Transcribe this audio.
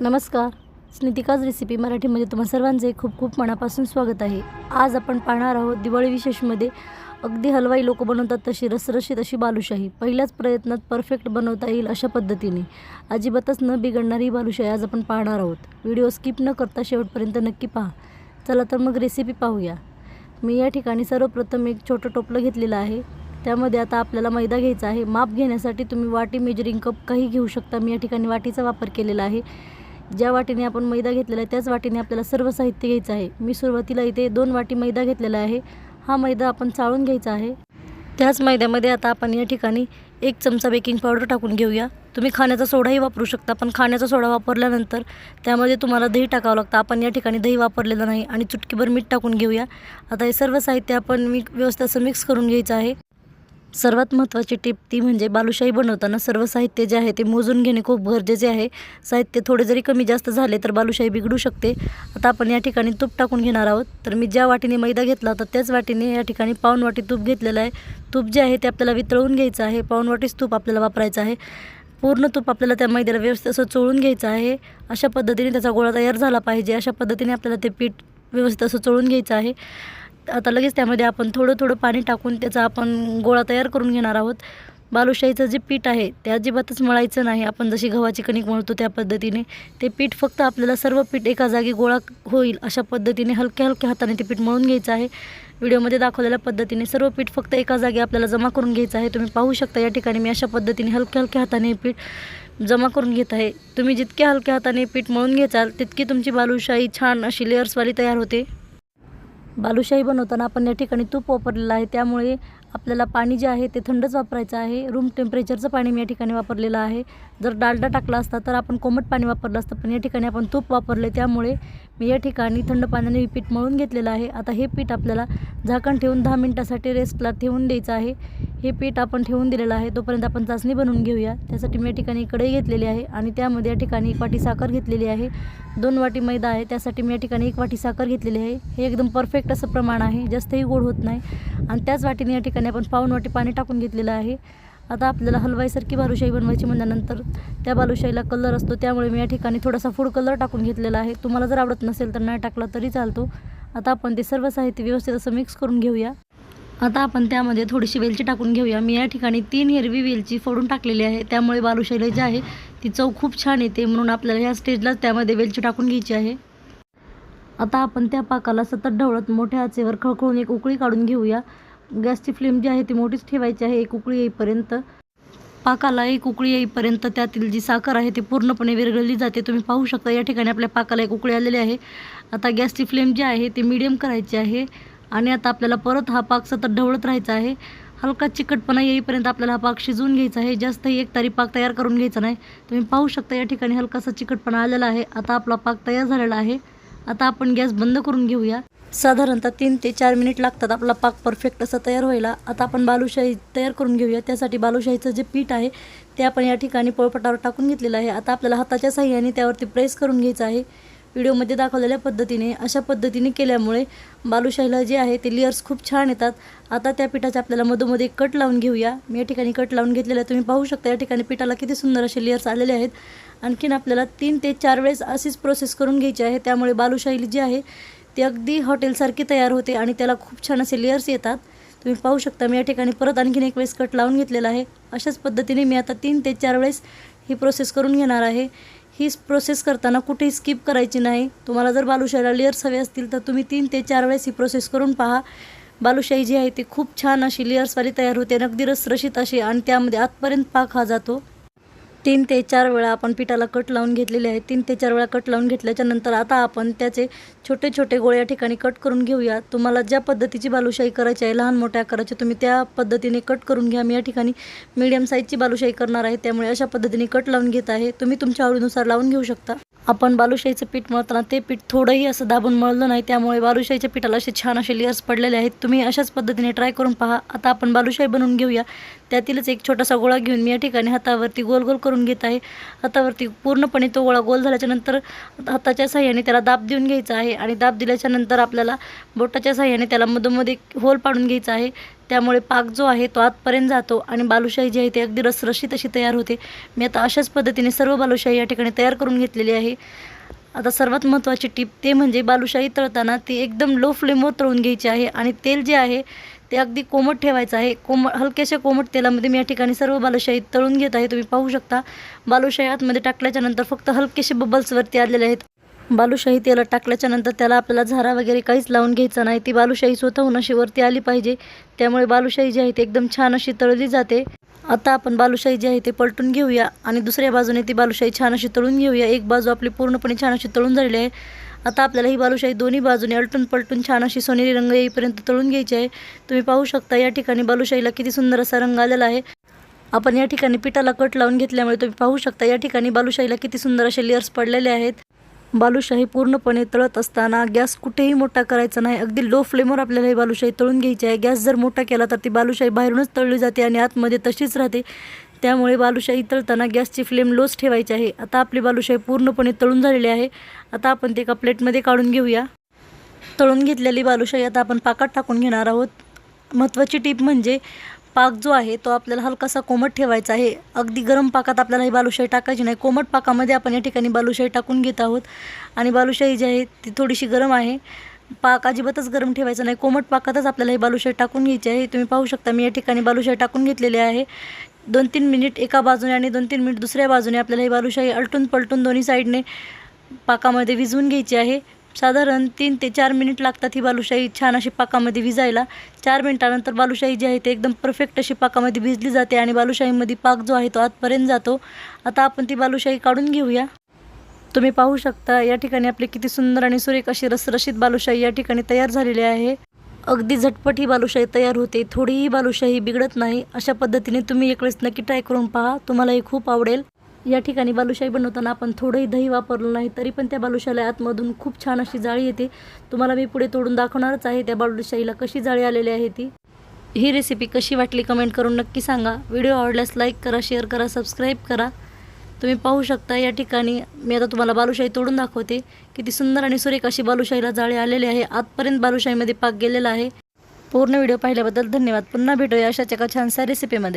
नमस्कार. स्नितिकाज रेसिपी मराठीमध्ये तुम्हा सर्वांचे खूप खूप मनापासून स्वागत आहे. आज आपण पाहणार आहोत दिवाळी विशेषमध्ये अगदी हलवाई लोक बनवतात तशी रसरशीत अशी बालुशाही. पहिल्याच प्रयत्नात परफेक्ट बनवता येईल अशा पद्धतीने. अजिबातच न बिघडणारी ही बालुशाही आज आपण पाहणार आहोत. व्हिडिओ स्किप न करता शेवटपर्यंत नक्की पहा. चला तर मग रेसिपी पाहूया. मी या ठिकाणी सर्वप्रथम एक छोटं टोपलं घेतलेलं आहे. त्यामध्ये आता आपल्याला मैदा घ्यायचा आहे. माप घेण्यासाठी तुम्ही वाटी मेजरिंग कप काही घेऊ शकता. मी या ठिकाणी वाटीचा वापर केलेला आहे. ज्या वाटीने आपण मैदा घेतलेला आहे त्याच वाटीने आपल्याला सर्व साहित्य घ्यायचं आहे. मी सुरुवातीला इथे दोन वाटी मैदा घेतलेला आहे. हा मैदा आपण चाळून घ्यायचा आहे. त्याच मैद्यामध्ये आता आपण या ठिकाणी एक चमचा बेकिंग पावडर टाकून घेऊया. तुम्ही खाण्याचा सोडाही वापरू शकता पण खाण्याचा सोडा वापरल्यानंतर त्यामध्ये तुम्हाला दही टाकावं लागतं. आपण या ठिकाणी दही वापरलेलं नाही आणि चुटकीभर मीठ टाकून घेऊया. आता हे सर्व साहित्य आपण मी व्यवस्थित असं मिक्स करून घ्यायचं आहे. सर्वात महत्त्वाची टिप ती म्हणजे बालुशाही बनवताना सर्व साहित्य जे आहे ते मोजून घेणे खूप गरजेचे आहे. साहित्य थोडे जरी कमी जास्त झाले तर बालुशाही बिघडू शकते. आता आपण या ठिकाणी तूप टाकून घेणार आहोत. तर मी ज्या वाटीने मैदा घेतला होता त्याच वाटीने या ठिकाणी पाऊन वाटी तूप घेतलेलं आहे. तूप जे आहे ते आपल्याला वितळवून घ्यायचं आहे. पाऊन वाटीच तूप आपल्याला वापरायचं आहे. पूर्ण तूप आपल्याला त्या मैद्याला व्यवस्थित असं चोळून घ्यायचं आहे. अशा पद्धतीने त्याचा गोळा तयार झाला पाहिजे. अशा पद्धतीने आपल्याला ते पीठ व्यवस्थित असं चोळून घ्यायचं आहे. आता लगेच त्यामध्ये आपण थोडं थोडं पाणी टाकून त्याचा आपण गोळा तयार करून घेणार आहोत. बालुशाहीचं जे पीठ आहे ते अजिबातच मळायचं नाही. आपण जशी गव्हाची कणिक मळतो त्या पद्धतीने ते पीठ फक्त आपल्याला सर्व पीठ एका जागी गोळा होईल अशा पद्धतीने हलक्या हलक्या हाताने ते पीठ मळून घ्यायचं आहे. व्हिडिओमध्ये दाखवलेल्या पद्धतीने सर्व पीठ फक्त एका जागी आपल्याला जमा करून घ्यायचं आहे. तुम्ही पाहू शकता या ठिकाणी मी अशा पद्धतीने हलक्या हलक्या हाताने हे पीठ जमा करून घेत आहे. तुम्ही जितक्या हलक्या हाताने पीठ मळून घेचाल तितकी तुमची बालुशाही छान अशी लेअर्सवाली तयार होते. बालुशाही बनवताना आपण या ठिकाणी तूप वापरलेलं आहे. त्यामुळे आपल्याला पाणी जे आहे ते थंडच वापरायचं आहे. रूम टेम्परेचरचं पाणी मी या ठिकाणी वापरलेलं आहे. जर डालडा टाकला असता तर आपण कोमट पाणी वापरलं असतं पण या ठिकाणी आपण तूप वापरले त्यामुळे मी या ठिकाणी थंड पाण्याने पीठ मळून घेतलेलं आहे. आता हे पीठ आपल्याला झाकण ठेवून दहा मिनटासाठी रेस्टला ठेवून द्यायचं आहे. हे पीठ आपण ठेवून दिलेलं आहे. तोपर्यंत आपण चाचणी बनवून घेऊया. त्यासाठी मी या ठिकाणी कढई घेतलेली आहे आणि त्यामध्ये या ठिकाणी एक वाटी साखर घेतलेली आहे. दोन वाटी मैदा आहे. त्यासाठी मी या ठिकाणी एक वाटी साखर घेतलेली आहे. हे एकदम परफेक्ट असं प्रमाण आहे. जास्तही गोड होत नाही. आणि त्याच वाटीने या ठिकाणी आपण पाऊन वाटी पाणी टाकून घेतलेलं आहे. आता आपल्याला हलवाईसारखी बालुशाही बनवायची म्हणल्यानंतर त्या बालुशाहीला कलर असतो. त्यामुळे मी या ठिकाणी थोडासा फूड कलर टाकून घेतलेला आहे. तुम्हाला जर आवडत नसेल तर नाही टाकला तरी चालतो. आता आपण ते सर्व साहित्य व्यवस्थित असं मिक्स करून घेऊया. आता आपण त्यामध्ये थोडीशी वेलची टाकून घेऊया. मी या ठिकाणी तीन हिरवी वेलची फोडून टाकलेली आहे. त्यामुळे बालुशैली जी आहे ती चव खूप छान येते. म्हणून आपल्याला ह्या स्टेजलाच त्यामध्ये वेलची टाकून घ्यायची आहे. आता आपण त्या पाकाला सतत ढवळत मोठ्या आचेवर खळखळून एक उकळी काढून घेऊया. गॅसची फ्लेम जी आहे ती मोठीच ठेवायची आहे. एक उकळी येईपर्यंत. पाकाला एक उकळी येईपर्यंत त्यातील जी साखर आहे ती पूर्णपणे विरघळली जाते. तुम्ही पाहू शकता या ठिकाणी आपल्या पाकाला एक उकळी आलेली आहे. आता गॅसची फ्लेम जी आहे ती मिडियम करायची आहे. आणि आता आपल्याला परत हा पाक सतत ढवळत राहायचा आहे. हलका चिकटपणा येईपर्यंत आपल्याला हा पाक शिजवून घ्यायचा आहे. जास्तही एक तारी पाक तयार करून घ्यायचा नाही. तुम्ही पाहू शकता या ठिकाणी हलकासा चिकटपणा आलेला आहे. आता आपला पाक तयार झालेला आहे. आता आपण गॅस बंद करून घेऊया. साधारणतः तीन ते चार मिनिट लागतात आपला पाक परफेक्ट असा तयार व्हायला. आता आपण बालुशाही तयार करून घेऊया. त्यासाठी बालुशाहीचं जे पीठ आहे ते आपण या ठिकाणी पोळपटावर टाकून घेतलेलं आहे. आता आपल्याला हाताच्या साह्याने त्यावरती प्रेस करून घ्यायचं आहे. व्हिडिओमध्ये दाखवलेल्या पद्धतीने अशा पद्धतीने केल्यामुळे बालुशाहीला जे आहे ते लेअर्स खूप छान येतात. आता त्या पिठाचे आपल्याला मधोमध्ये कट लावून घेऊया. मी या ठिकाणी कट लावून घेतलेला आहे. तुम्ही पाहू शकता या ठिकाणी पिठाला किती सुंदर असे लेअर्स आलेले आहेत. आणखीन आपल्याला तीन ते चार वेळेस अशीच प्रोसेस करून घ्यायची आहे. त्यामुळे बालुशाही जी आहे ती अगदी हॉटेलसारखी तयार होते आणि त्याला खूप छान असे लेअर्स येतात. तुम्ही पाहू शकता मी या ठिकाणी परत आणखीन एक वेळेस कट लावून घेतलेला आहे. अशाच पद्धतीने मी आता तीन ते चार वेळेस ही प्रोसेस करून घेणार आहे. ही प्रोसेस करताना कुठेही स्किप करायची नाही. तुम्हाला जर बालुशाहीला लेअर्स हवे असतील तर तुम्ही तीन ते चार वेळेस ही प्रोसेस करून पहा. बालुशाही जी आहे ती खूप छान अशी लेअर्सवाली तयार होते. अगदी रसरशीत अशी आणि त्यामध्ये आतपर्यंत पाक हा जातो. तीन ते चार वेळा आपण पिठाला कट लावून घेतलेले आहे तीन ते चार वेळा कट लावून घेतल्याच्या नंतर आता आपण त्याचे छोटे छोटे गोळे या ठिकाणी कट करून घेऊया. तुम्हाला ज्या पद्धतीची बालुशाही करायची आहे लहान मोठ्या करायची तुम्ही त्या पद्धतीने कट करून घ्या. मी या ठिकाणी मीडियम साईजची बालुशाही करणार आहे. त्यामुळे अशा पद्धतीने कट लावून घेत आहे. तुम्ही तुमच्या आवडीनुसार लावून घेऊ शकता. आपण बालुशाहीचं पीठ मळताना ते पीठ थोडंही असं दाबून मळलं नाही त्यामुळे बालुशाहीच्या पिठाला असे छान असे लेअर्स पडलेले आहेत. तुम्ही अशाच पद्धतीने ट्राय करून पहा. आता आपण बालुशाही बनवून घेऊया. त्यातीलच एक छोटासा गोळा घेऊन मी या ठिकाणी हातावरती गोल गोल करून करून घेत आहे. हातावरती पूर्णपणे तो गोळा गोल झाल्याच्यानंतर हाताच्या साह्याने त्याला दाब देऊन घ्यायचा आहे आणि दाब दिल्याच्या नंतर आपल्याला बोटाच्या साह्याने त्याला मधोमध एक होल पाडून घ्यायचा आहे. त्यामुळे पाक जो आहे तो आतपर्यंत जातो आणि बालुशाही जी आहे ती अगदी रसरशीत अशी तयार होते. मी आता अशाच पद्धतीने सर्व बालुशाही या ठिकाणी तयार करून घेतलेली आहे. आता सर्वात महत्त्वाची टीप ते म्हणजे बालुशाही तळताना ती एकदम लो फ्लेमवर तळून घ्यायची आहे आणि तेल जे आहे ते अगदी कोमट ठेवायचं आहे. कोम हलक्याशा कोमट तेलामध्ये मी या ठिकाणी सर्व बालुशाही तळून घेत आहे. तुम्ही पाहू शकता बालुशाही आतमध्ये टाकल्याच्यानंतर फक्त हलकेसे बबल्सवरती आलेले आहेत. बालुशाही तेलात टाकल्याच्या नंतर त्याला आपल्याला झारा वगैरे काहीच लावून घ्यायचा नाही. ती बालुशाही स्वतःहून अशी वरती आली पाहिजे. त्यामुळे बालुशाही जी आहे ती एकदम छान अशी तळली जाते. आता आपण बालुशाही जी आहे ते पलटून घेऊया आणि दुसऱ्या बाजूने ती बालुशाही छान अशी तळून घेऊया. एक बाजू आपली पूर्णपणे छान अशी तळून झालेली आहे. आता आपल्याला ही बालुशाही दोन्ही बाजूने अलटून पलटून छान अशी सोनेरी रंग येईपर्यंत तळून घ्यायची आहे. तुम्ही पाहू शकता या ठिकाणी बालुशाहीला किती सुंदर असा रंग आलेला आहे. आपण या ठिकाणी पिठाला कट लावून घेतल्यामुळे तुम्ही पाहू शकता या ठिकाणी बालुशाहीला किती सुंदर असे लेअर्स पडलेले आहेत. बालुशाही पूर्णपणे तळत असताना गॅस कुठेही मोठा करायचा नाही. अगदी लो फ्लेमवर आपल्याला ही बालुशाही तळून घ्यायची आहे. गॅस जर मोठा केला तर ती बालुशाही बाहेरूनच तळली जाते आणि आतमध्ये तशीच राहते. त्यामुळे बालुशाही तळताना गॅसची फ्लेम लोच ठेवायची आहे. आता आपली बालुशाही पूर्णपणे तळून झालेली आहे. आता आपण ते एका प्लेटमध्ये काढून घेऊया. तळून घेतलेली बालुशाही आता आपण पाकात टाकून घेणार आहोत. महत्त्वाची टीप म्हणजे पाक जो आहे तो आपल्याला हलकासा कोमट ठेवायचा आहे. अगदी गरम पाकात आपल्याला ही बालुशाही टाकायची नाही. कोमट पाकामध्ये आपण या ठिकाणी बालुशाही टाकून घेत आहोत. आणि बालुशाही जी आहे ती थोडीशी गरम आहे. पाक अजिबातच गरम ठेवायचा नाही. कोमट पाकातच आपल्याला ही बालुशाही टाकून घ्यायची आहे. तुम्ही पाहू शकता मी या ठिकाणी बालुशाही टाकून घेतलेली आहे. दोन तीन मिनिट एका बाजूने आणि दोन तीन मिनिट दुसऱ्या बाजूने आपल्याला ही बालुशाही अलटून पलटून दोन्ही साईडने पाकामध्ये विझवून घ्यायची आहे. साधारण तीन ते चार मिनिट लागतात ही बालुशाही छान अशी पाकामध्ये भिजायला. चार मिनिटानंतर बालुशाही जी आहे ते एकदम परफेक्ट अशी पाकामध्ये भिजली जाते आणि बालुशाहीमध्ये पाक जो आहे तो आतपर्यंत जातो. आता आपण ती बालुशाही काढून घेऊया. तुम्ही पाहू शकता या ठिकाणी आपली किती सुंदर आणि सुरेख अशी रसरशीत बालुशाही या ठिकाणी तयार झालेली आहे. अगदी झटपट ही बालुशाही तयार होते थोडीही बालुशाही बिघडत नाही. अशा पद्धतीने तुम्ही एक वेळेस नक्की ट्राय करून पहा तुम्हालाही खूप आवडेल. या ठिकाणी बालुशाही बनवताना आपण थोडंही दही वापरलं नाही तरी पण त्या बालुशाहीला आतमधून खूप छान अशी जाळी येते. तुम्हाला मी पुढे तोडून दाखवणारच आहे त्या बालुशाहीला कशी जाळी आलेली आहे ती. ही रेसिपी कशी वाटली कमेंट करून नक्की सांगा. व्हिडिओ आवडल्यास लाईक करा शेअर करा सबस्क्राईब करा. तुम्ही पाहू शकता या ठिकाणी मी आता तुम्हाला बालुशाही तोडून दाखवते. किती सुंदर आणि सुरेख अशी बालुशाहीला जाळी आलेली आहे. आतपर्यंत बालुशाहीमध्ये पाक गेलेला आहे. पूर्ण व्हिडिओ पाहिल्याबद्दल धन्यवाद. पुन्हा भेटूया अशाच एका छानशा रेसिपीमध्ये